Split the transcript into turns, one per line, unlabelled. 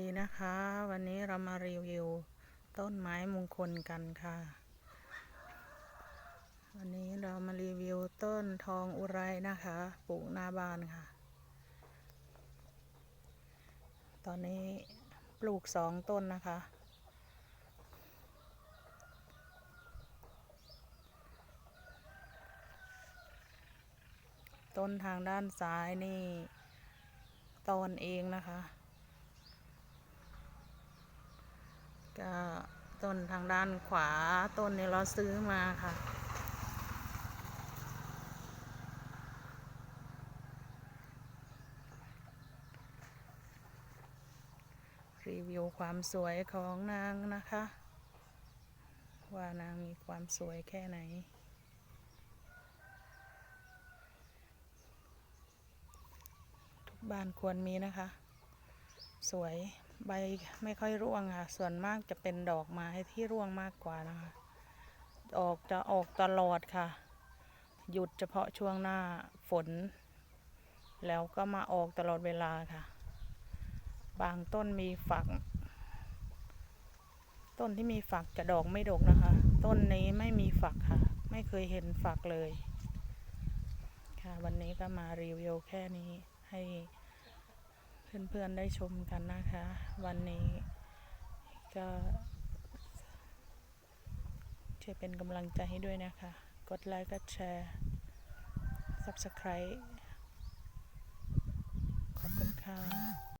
ดีนะคะ วันนี้เรามารีวิวต้นไม้มงคลกันค่ะ วันนี้เรามารีวิวต้นทองอุไรนะคะปลูกหน้าบ้านค่ะ ตอนนี้ปลูกสองต้นนะคะ ต้นทางด้านซ้ายนี่ตอนเองนะคะ ก็ต้นทางด้านขวาต้นนี้เราซื้อมาค่ะ รีวิวความสวยของนางนะคะ ว่านางมีความสวยแค่ไหนทุกบ้านควรมีนะคะ สวย ใบไม่ค่อยร่วงค่ะ ส่วนมากจะเป็นดอกไม้ที่ร่วงมากกว่านะคะ ออกจะออกตลอดค่ะ หยุดเฉพาะช่วงหน้าฝน แล้วก็มาออกตลอดเวลาค่ะ บางต้นมีฝัก ต้นที่มีฝักจะดอกไม่ดกนะคะ ต้นนี้ไม่มีฝักค่ะ ไม่เคยเห็นฝักเลย ค่ะวันนี้ก็มารีวิวแค่นี้ให้ เพื่อนๆได้ชมกันนะคะ วันนี้ก็ช่วยเป็นกำลังใจให้ด้วยนะคะ กดไลค์กดแชร์ Subscribe